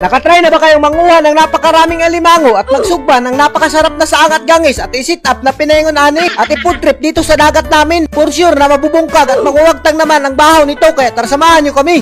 Nakatry na ba kayong manguha ng napakaraming alimango at magsugba ng napakasarap na saang at gangis at isit up na pinaingon ani at i-food trip dito sa dagat namin? For sure na mabubungkag at makuwagtang naman ang bahaw nito kaya tara samahan nyo kami!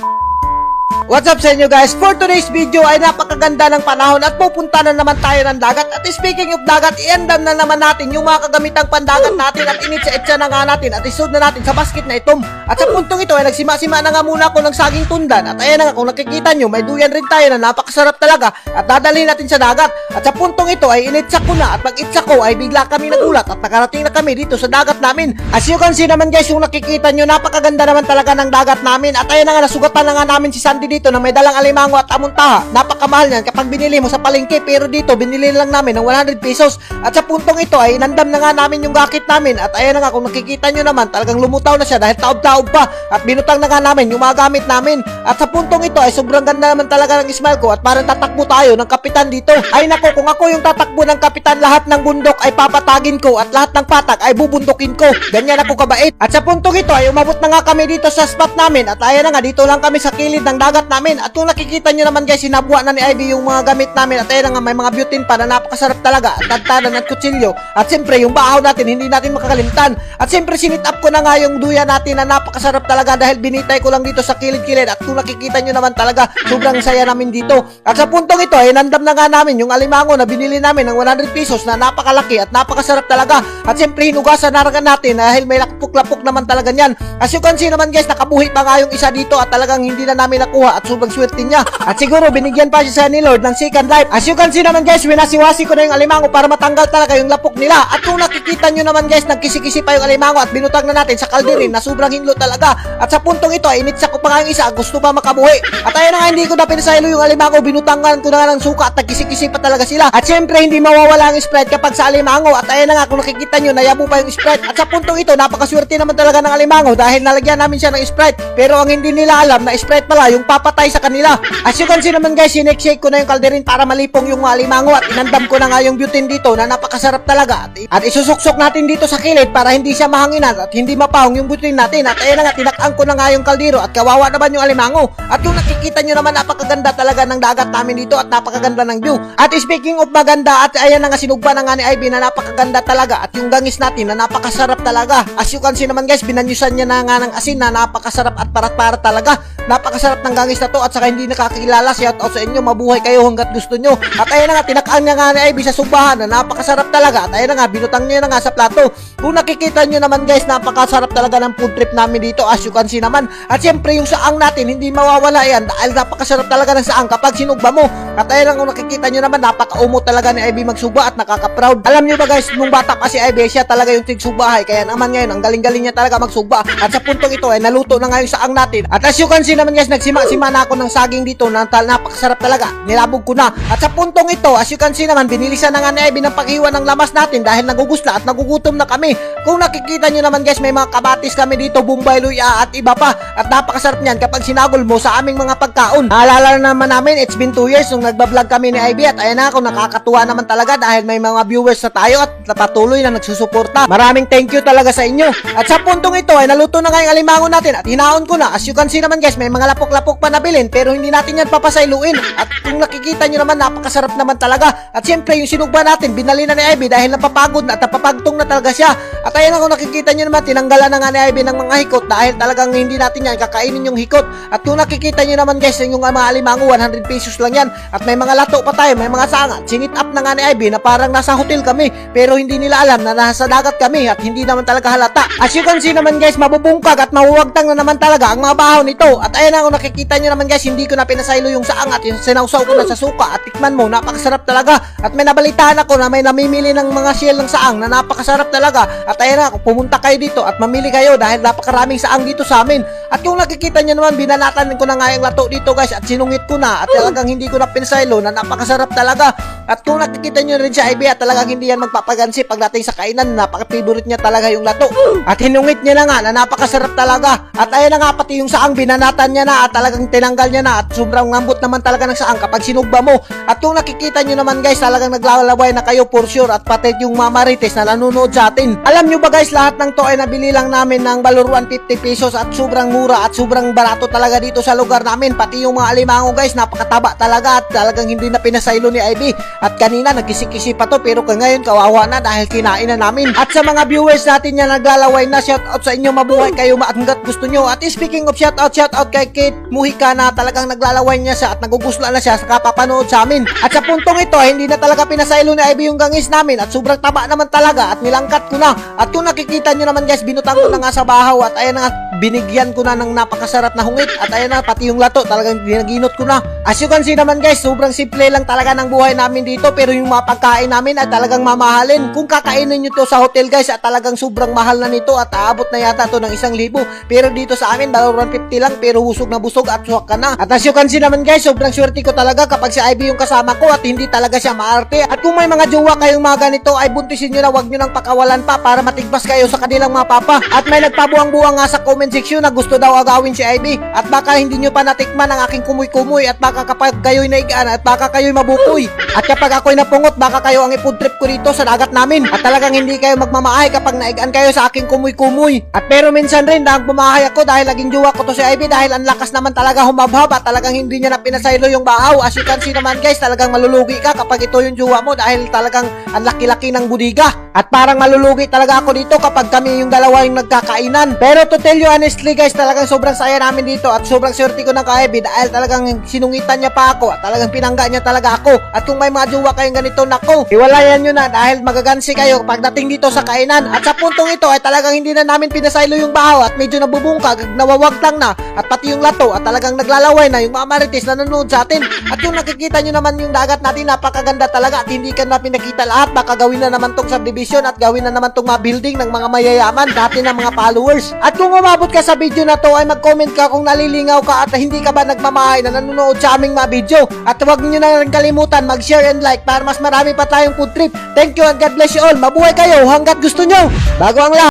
What's up sa inyo guys? For today's video ay napakaganda ng panahon at pupunta na naman tayo ng dagat. At speaking of dagat, iandam na naman natin yung mga kagamitang pandagat natin at initsa-itsa na nga natin at isod na natin sa basket na itom. At sa puntong ito ay nagsima-sima na nga muna ako ng saging tundan. At ayan nga kung nakikita nyo, may duyan rin tayo na napakasarap talaga at dadalhin natin sa dagat. At sa puntong ito ay initsa ko na at pag itsa ko ay bigla kami nagulat at nakarating na kami dito sa dagat namin. As you can see naman guys, yung nakikita nyo, napakaganda naman talaga ng dagat namin. At ayan na nga, nasugatan na nga namin si Sandy dito na may dalang alimango at amuntaha. Napakamahal niyan kapag binili mo sa palengke pero dito binili lang namin ng 100 pesos. At sa puntong ito ay nandam na nga namin yung gakit namin at ayan na nga kung nakikita nyo naman talagang lumutaw na siya dahil taob-taob pa at binutang na nga namin yung mga gamit namin. At sa puntong ito ay sobrang ganda naman talaga ng smile ko at parang tatakbo tayo ng kapitan dito. Ay nako kung ako yung tatakbo ng kapitan lahat ng bundok ay papatagin ko at lahat ng patak ay bubundukin ko. Ganyan ako kabait. At sa puntong ito ay umabot na nga kami dito sa spot namin at ayan na nga dito lang kami sa kilid ng dagat namin. At kung nakikita nyo naman guys sinabwa na ni Ivy yung mga gamit namin. At ayan na nga may mga butane pa na napakasarap talaga. At tagtadan at kutsilyo. At siyempre yung bahaw natin hindi natin makakalimtan. At siyempre sinit up ko na nga yung duya natin na napakasarap talaga dahil binitay ko lang dito sa kilid-kilid. At kung nakikita nyo naman talaga sobrang saya namin dito. At sa puntong ito ay nandam na nga namin yung alimango na binili namin ng 100 pesos na napakalaki at napakasarap talaga. At siyempre hinugasan na natin dahil may lapok-lapok naman talaga niyan. As you can see naman guys nakabuhi pa nga yung isa dito at talagang hindi na namin nakuha at sobrang swerte niya. At siguro binigyan pa siya sa ni Lord ng second life. As you can see naman guys winasiwasi ko na yung alimango para matanggal talaga yung lapok nila. At kung nakikita nyo naman guys nagkisi-kisi pa yung alimango at binutang na natin sa kalderin na sobrang hinlo talaga. At sa puntong ito initsa ko pa nga yung isa gusto pa makabuhi. At ayun na nga hindi ko na pinasaylo yung alimango binutangan ko na nga ng suka at nagkisi-kisi pa talaga sila. At syempre hindi mawawala ang sprite kapag sa alimango. At ayun na nga kung nakikita nyo nayabo pa yung sprite at sa puntong ito napakaswerte naman talaga ng alimango dahil nalagyan namin siya ng sprite pero ang hindi nila alam na sprite pala yung papatay sa kanila. As you can see naman guys sinake ko na yung kalderin para malipong yung alimango at inandam ko na nga yung butane dito na napakasarap talaga. At, at isusuksok natin dito sa kilid para hindi siya mahanginan at hindi mapahong yung butane natin. At ayun na nga tinakang ko na nga yung kaldero at kawawa naman yung alimango. At yung nakikita nyo naman napakaganda talaga ng dagat namin dito at napakaganda ng view. At speaking of maganda at ayan na nga sinugba na nga ni Ivy na napakaganda talaga at yung gangis natin na napakasarap talaga. As you can see naman guys binanyusan niya na nga ng asin na napakasarap at parat-parat talaga napakasarap ng gangis na to at saka hindi nakakilala. Shout out sa inyo. Mabuhay kayo hanggat gusto nyo. At ayun na nga tinakaan niya nga ni Ivy sa subahan na napakasarap talaga. At ayun na nga binutang niya na nga sa plato. Kung nakikita nyo naman guys napakasarap talaga ng food trip namin dito as you can see naman. At syempre yung saang natin hindi mawawala yan dahil napakasarap talaga ng saang kapag sinugba mo. At ayun lang kung nakikita nyo naman napakaumo talaga ni Ivy magsuba at nakaka-proud. Alam nyo ba guys nung bata pa si Ivy siya talaga yung tigsubahay. Kaya naman ngayon ang galing-galing niya talaga magsuba. At sa puntong ito ay naluto na nga yung saang natin. At as you can see naman guys nagsima-sima na ako ng saging dito na napakasarap talaga. Nilabog ko na. At sa puntong ito as you can see naman binilisan na nga ni Ivy ng paghiwa ng lamas natin dahil nagugusla at nagugutom na kami. Kung nakikita nyo naman guys may mga kabatis kami dito Bombay Luya at iba pa. At napakasarap niyan kapag sinagol mo sa aming mga pagkaon. Naalala na naman namin it's been 2 years nung nagbablog kami ni Ivy at ayan na ako nakakatuwa naman talaga dahil may mga viewers na tayo at patuloy na nagsusuporta. Maraming thank you talaga sa inyo. At sa puntong ito ay naluto na nga yung alimango natin at hinaon ko na. As you can see naman guys may mga lapok-lapok pa na pero hindi natin yan papasailuin at kung nakikita nyo naman napakasarap naman talaga. At syempre yung sinugba natin binali na ni Ivy dahil napapagod na at napapagtong na talaga siya at ayan ako nakikita nyo naman tinanggalan na nga ni Ivy ng mga hikot dahil talagang hindi natin yan kakainin yung hikot. At kung nakikita nyo naman guys yung mga alimango 100 pesos lang yan. At may mga lato pa tayo may mga sanga. Sinit up na nga ni Ivy na parang nasa hotel kami pero hindi nila alam na nasa dagat kami at hindi naman talaga halata. As you can see naman guys mabubungkag at mahuwagtang na naman talaga ang mga bahaw nito. At ayan ako nakikita nyo naman guys hindi ko na pinasaylo yung saang at yung sinawsaw ko na sa suka. At tikman mo napakasarap talaga. At may nabalitaan ako na may namimili ng mga shell ng saang na napakasarap talaga. At na pumunta kayo dito at mamili kayo dahil napakaraming saang dito sa amin at kung nakikita nyo naman binanatan ko na nga yung lato dito guys at sinungit ko na. At talagang hindi ko na pinasaylo na napakasarap talaga. At kung nakikita nyo rin Ivy at talagang hindi yan magpapagansi pagdating sa kainan. Napaka-favorite niya talaga yung lato. At hinungit niya na nga na napakasarap talaga. At ayan na nga pati yung saang binanatan niya na at talagang tinanggal niya na. At sobrang ngambot naman talaga ng saang kapag sinugba mo. At kung nakikita nyo naman guys talagang naglalaway na kayo for sure. At pati yung mamarites na nanonood sa atin. Alam nyo ba guys lahat ng to ay nabili lang namin ng balor 150 pesos at sobrang mura at sobrang barato talaga dito sa lugar namin. Pati yung mga alimango guys, napakataba talaga at talagang hindi na pinasaylo ni Ivy. At kanina nagkisi-kisi pa to pero ngayon kawawa na dahil kinain na namin. At sa mga viewers natin yan naglalaway na shout out sa inyo mabuhay kayo ma- hanggat gusto nyo. At speaking of shout out, shout out kay Kate Muhika na talagang naglalaway niya siya at nagugusla na siya sa kapapanood sa amin. At sa puntong ito, hindi na talaga pinasaylo ni Ivy yung gangis namin at sobrang taba naman talaga at nilangkat ko na. At kung nakikita nyo naman guys, binutang ko na nga sa bahaw at ayan na nga, binigyan ko na ng napakasarap na hungit at ayan na, pati yung lato, talagang dinaginot ko na. As you can see naman guys, sobrang simple lang talaga ng buhay namin dito pero yung mga pagkain namin ay talagang mamahalin. Kung kakainin nyo to sa hotel guys, at talagang sobrang mahal na nito at aabot na yata to ng isang libo. Pero dito sa amin, balaran 50 lang pero busog na busog at suwak ka na. At as you can see naman guys, sobrang swerte ko talaga kapag si Ivy yung kasama ko at hindi talaga siya maarte. At kung may mga jowa kayong mga ganito ay buntisin nyo na wag nyo nang pakawalan pa para matigbas kayo sa kanilang mga papa. At may nagpabuang-buang nga sa comment section na gusto daw agawin si Ivy. At baka hindi nyo pa natikman ang aking kumoy-kumoy at baka kapag kayo'y naigaan at baka kayo'y mabukoy. At kapag ako'y napungot, baka kayo ang ifood trip ko dito sa dagat namin. At talagang hindi kayo magmamahay kapag naigaan kayo sa aking kumoy-kumoy. At pero minsan rin dahil bumahay ako dahil laging jowa ko to si Ivy dahil ang lakas naman talaga humabhab at talagang hindi niya na pinasaylo yung bahaw. As you can see naman guys, talagang malulugi ka kapag ito yung jowa mo dahil talagang ang laki-laki ng budiga. At parang malulugi talaga ako dito kapag kami yung dalawa yung nagkakainan. Pero to tell you honestly guys, talagang sobrang saya namin dito at sobrang swerte ko ng ka-Ivy dahil talagang sinungitan niya pa ako at talagang pinangga niya talaga ako. At kung may mga jowa kayong ganito, nako, iwalayan nyo na dahil magagansi kayo pagdating dito sa kainan. At sa puntong ito ay talagang hindi na namin pinasaylo yung bahaw at medyo nabubungkag, nawawagtang na at pati yung lato at talagang naglalaway na yung mga marites na nanonood sa atin. At kung nakikita nyo naman yung dagat natin, napakaganda talaga at hindi ka na pinakita lahat. Baka gawin na naman tong subdivision at gawin na naman tong mga building ng mga mayayaman dati ng mga followers. At kung umabot ka sa video na to ay mag-comment ka kung nalilingaw ka at hindi ka ba nagmamahay na nanonood sa aming mga video. At huwag nyo na rin kalimutan mag-share and like para mas marami pa tayong food trip. Thank you and God bless you all. Mabuhay kayo hanggat gusto nyo. Bago ang lahat.